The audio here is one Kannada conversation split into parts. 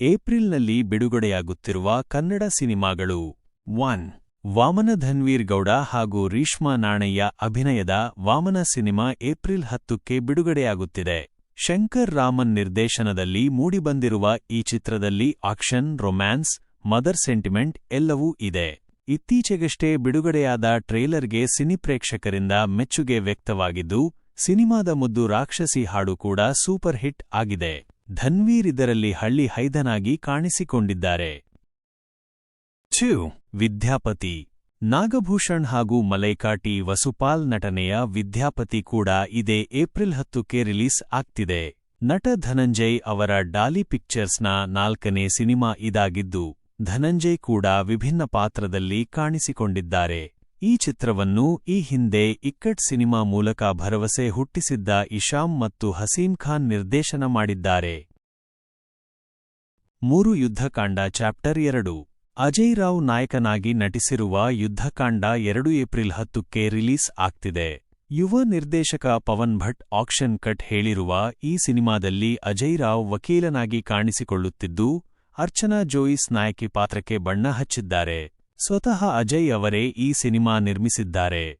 ಏಪ್ರಿಲ್ನಲ್ಲಿ ಬಿಡುಗಡೆಯಾಗುತ್ತಿರುವ ಕನ್ನಡ ಸಿನಿಮಾಗಳು. ಒನ್ ವಾಮನ ಧನ್ವೀರ್ ಗೌಡ ಹಾಗೂ ರೀಷ್ಮಾ ನಾಣಯ್ಯ ಅಭಿನಯದ ವಾಮನ ಸಿನಿಮಾ ಏಪ್ರಿಲ್ ಹತ್ತಕ್ಕೆ ಬಿಡುಗಡೆಯಾಗುತ್ತಿದೆ. ಶಂಕರ್ ರಾಮನ್ ನಿರ್ದೇಶನದಲ್ಲಿ ಮೂಡಿಬಂದಿರುವ ಈ ಚಿತ್ರದಲ್ಲಿ ಆಕ್ಷನ್, ರೊಮ್ಯಾನ್ಸ್, ಮದರ್ ಸೆಂಟಿಮೆಂಟ್ ಎಲ್ಲವೂ ಇದೆ. ಇತ್ತೀಚೆಗಷ್ಟೇ ಬಿಡುಗಡೆಯಾದ ಟ್ರೇಲರ್ಗೆ ಸಿನಿಪ್ರೇಕ್ಷಕರಿಂದ ಮೆಚ್ಚುಗೆ ವ್ಯಕ್ತವಾಗಿದ್ದು, ಸಿನಿಮಾದ ಮುದ್ದು ರಾಕ್ಷಸಿ ಹಾಡು ಕೂಡ ಸೂಪರ್ ಹಿಟ್ ಆಗಿದೆ. ಧನ್ವೀರ್ ಇದರಲ್ಲಿ ಹಳ್ಳಿ ಹೈದನಾಗಿ ಕಾಣಿಸಿಕೊಂಡಿದ್ದಾರೆ. ಛೂ ವಿದ್ಯಾಪತಿ. ನಾಗಭೂಷಣ್ ಹಾಗೂ ಮಲೈಕಾಟಿ ವಸುಪಾಲ್ ನಟನೆಯ ವಿದ್ಯಾಪತಿ ಕೂಡ ಇದೇ ಏಪ್ರಿಲ್ ಹತ್ತುಕ್ಕೆ ರಿಲೀಸ್ ಆಗ್ತಿದೆ. ನಟ ಧನಂಜಯ್ ಅವರ ಡಾಲಿ ಪಿಕ್ಚರ್ಸ್ನ ನಾಲ್ಕನೇ ಸಿನಿಮಾ ಇದಾಗಿದ್ದು, ಧನಂಜಯ್ ಕೂಡ ವಿಭಿನ್ನ ಪಾತ್ರದಲ್ಲಿ ಕಾಣಿಸಿಕೊಂಡಿದ್ದಾರೆ. ಈ ಚಿತ್ರವನ್ನು ಈ ಹಿಂದೆ ಇಕ್ಕಟ್ ಸಿನಿಮಾ ಮೂಲಕ ಭರವಸೆ ಹುಟ್ಟಿಸಿದ್ದ ಇಶಾಮ್ ಮತ್ತು ಹಸೀಂ ಖಾನ್ ನಿರ್ದೇಶನ ಮಾಡಿದ್ದಾರೆ. ಮೂರು ಯುದ್ಧಕಾಂಡ ಚಾಪ್ಟರ್ ಎರಡು. ಅಜಯ್ ರಾವ್ ನಾಯಕನಾಗಿ ನಟಿಸಿರುವ ಯುದ್ಧಕಾಂಡ ಎರಡು ಏಪ್ರಿಲ್ ಹತ್ತಕ್ಕೆ ರಿಲೀಸ್ ಆಗ್ತಿದೆ. ಯುವ ನಿರ್ದೇಶಕ ಪವನ್ ಭಟ್ ಆಕ್ಷನ್ ಕಟ್ ಹೇಳಿರುವ ಈ ಸಿನಿಮಾದಲ್ಲಿ ಅಜಯ್ ರಾವ್ ವಕೀಲನಾಗಿ ಕಾಣಿಸಿಕೊಳ್ಳುತ್ತಿದ್ದು, ಅರ್ಚನಾ ಜೋಯಿಸ್ ನಾಯಕಿ ಪಾತ್ರಕ್ಕೆ ಬಣ್ಣ ಹಚ್ಚಿದ್ದಾರೆ. ಸ್ವತಃ ಅಜಯ್ ಅವರೇ ಈ ಸಿನಿಮಾ ನಿರ್ಮಿಸಿದ್ದಾರೆ.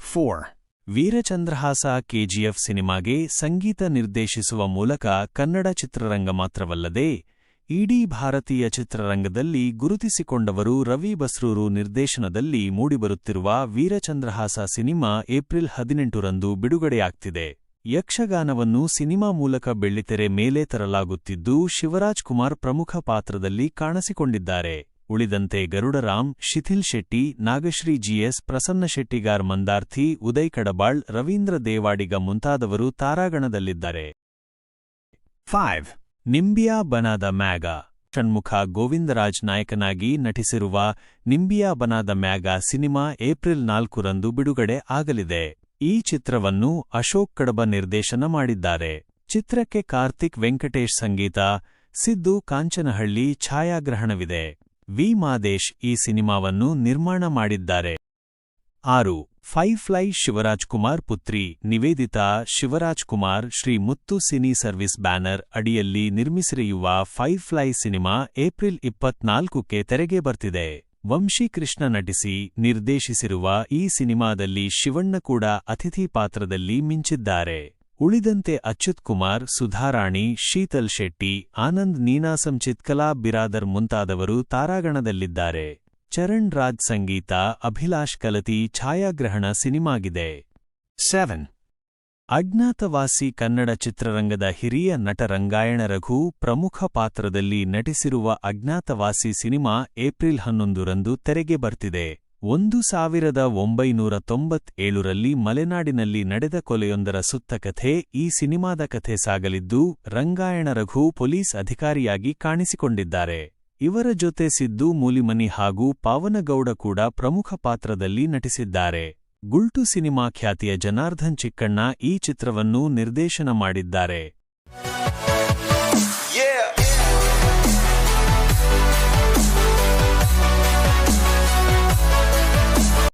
ಫೋರ್ ವೀರಚಂದ್ರಹಾಸ ಕೆಜಿಎಫ್ ಸಿನಿಮಾಗೆ ಸಂಗೀತ ನಿರ್ದೇಶಿಸುವ ಮೂಲಕ ಕನ್ನಡ ಚಿತ್ರರಂಗ ಮಾತ್ರವಲ್ಲದೆ ಇಡೀ ಭಾರತೀಯ ಚಿತ್ರರಂಗದಲ್ಲಿ ಗುರುತಿಸಿಕೊಂಡವರು ರವಿ ಬಸ್ರೂರು ನಿರ್ದೇಶನದಲ್ಲಿ ಮೂಡಿಬರುತ್ತಿರುವ ವೀರಚಂದ್ರಹಾಸ ಸಿನಿಮಾ ಏಪ್ರಿಲ್ ಹದಿನೆಂಟರಂದು ಬಿಡುಗಡೆಯಾಗ್ತಿದೆ. ಯಕ್ಷಗಾನವನ್ನು ಸಿನಿಮಾ ಮೂಲಕ ಬೆಳ್ಳಿತೆರೆ ಮೇಲೆ ತರಲಾಗುತ್ತಿದ್ದು ಶಿವರಾಜ್ ಕುಮಾರ್ ಪ್ರಮುಖ ಪಾತ್ರದಲ್ಲಿ ಕಾಣಿಸಿಕೊಂಡಿದ್ದಾರೆ. ಉಳಿದಂತೆ ಗರುಡರಾಮ್ ಶಿಥಿಲ್ ಶೆಟ್ಟಿ ನಾಗಶ್ರೀ ಜಿಎಸ್ ಪ್ರಸನ್ನ ಶೆಟ್ಟಿಗಾರ್ ಮಂದಾರ್ಥಿ ಉದಯ್ ಕಡಬಾಳ್ ರವೀಂದ್ರ ದೇವಾಡಿಗ ಮುಂತಾದವರು ತಾರಾಗಣದಲ್ಲಿದ್ದಾರೆ. ಫೈವ್ ನಿಂಬಿಯಾ ಬನಾದ ಮ್ಯಾಗ. ಷಣ್ಮುಖ ಗೋವಿಂದರಾಜ್ ನಾಯಕನಾಗಿ ನಟಿಸಿರುವ ನಿಂಬಿಯಾ ಬನಾದ ಮ್ಯಾಗ ಸಿನಿಮಾ ಏಪ್ರಿಲ್ ನಾಲ್ಕರಂದು ಬಿಡುಗಡೆ ಆಗಲಿದೆ. ಈ ಚಿತ್ರವನ್ನು ಅಶೋಕ್ ಕಡಬ ನಿರ್ದೇಶನ ಮಾಡಿದ್ದಾರೆ. ಚಿತ್ರಕ್ಕೆ ಕಾರ್ತಿಕ್ ವೆಂಕಟೇಶ್ ಸಂಗೀತ ಸಿದ್ದು ಕಾಂಚನಹಳ್ಳಿ ಛಾಯಾಗ್ರಹಣವಿದೆ. ವಿ. ಮಾದೇಶ್ ಈ ಸಿನಿಮಾವನ್ನು ನಿರ್ಮಾಣ ಮಾಡಿದ್ದಾರೆ. ಆರು ಫೈವ್ ಫ್ಲೈ ಶಿವರಾಜ್ ಕುಮಾರ್ ಪುತ್ರಿ, Nivedita Shivaraj Kumar Shri Muttu cine service banner ಅಡಿಯಲ್ಲಿ ನಿರ್ಮಿಸಿರಿಯುವ ಫೈವ್ ಫ್ಲೈ ಸಿನಿಮಾ ಏಪ್ರಿಲ್ ಇಪ್ಪತ್ನಾಲ್ಕಕ್ಕೆ ತೆರೆಗೆ ಬರ್ತಿದೆ. ವಂಶಿ ಕೃಷ್ಣ ನಟಿಸಿ ನಿರ್ದೇಶಿಸಿರುವ ಈ ಸಿನಿಮಾದಲ್ಲಿ ಶಿವಣ್ಣ ಕೂಡ ಅತಿಥಿ ಪಾತ್ರದಲ್ಲಿ ಮಿಂಚಿದ್ದಾರೆ. ಉಳಿದಂತೆ ಅಚ್ಯುತ್ ಕುಮಾರ್, ಸುಧಾರಾಣಿ, ಶೀತಲ್ ಶೆಟ್ಟಿ, ಆನಂದ್ ನೀನಾಸಂ ಚಿತ್ಕಲಾ ಬಿರಾದರ್ ಮುಂತಾದವರು ತಾರಾಗಣದಲ್ಲಿದ್ದಾರೆ. ಚರಣ್ ರಾಜ್ ಸಂಗೀತ, ಅಭಿಲಾಷ್ ಕಲತಿ, ಛಾಯಾಗ್ರಹಣ ಸಿನಿಮಾಗಿದೆ. ಸೆವೆನ್. ಅಜ್ಞಾತವಾಸಿ ಕನ್ನಡ ಚಿತ್ರರಂಗದ ಹಿರಿಯ ನಟ ರಂಗಾಯಣ ರಘು ಪ್ರಮುಖ ಪಾತ್ರದಲ್ಲಿ ನಟಿಸಿರುವ ಅಜ್ಞಾತವಾಸಿ ಸಿನಿಮಾ ಏಪ್ರಿಲ್ ಹನ್ನೊಂದರಂದು ತೆರೆಗೆ ಬರ್ತಿದೆ. ಒಂದು ಸಾವಿರದ ಒಂಬೈನೂರ ತೊಂಬತ್ತೇಳರಲ್ಲಿ ಮಲೆನಾಡಿನಲ್ಲಿ ನಡೆದ ಕೊಲೆಯೊಂದರ ಸುತ್ತ ಕಥೆ ಈ ಸಿನಿಮಾದ ಕಥೆ ಸಾಗಲಿದ್ದು, ರಂಗಾಯಣ ರಘು ಪೊಲೀಸ್ ಅಧಿಕಾರಿಯಾಗಿ ಕಾಣಿಸಿಕೊಂಡಿದ್ದಾರೆ. ಇವರ ಜೊತೆ ಸಿದ್ದು ಮೂಲಿಮನಿ ಹಾಗೂ ಪಾವನಗೌಡ ಕೂಡ ಪ್ರಮುಖ ಪಾತ್ರದಲ್ಲಿ ನಟಿಸಿದ್ದಾರೆ. ಗುಲ್ಟು ಸಿನಿಮಾ ಖ್ಯಾತಿಯ ಜನಾರ್ಧನ್ ಚಿಕ್ಕಣ್ಣ ಈ ಚಿತ್ರವನ್ನು ನಿರ್ದೇಶನ ಮಾಡಿದ್ದಾರೆ.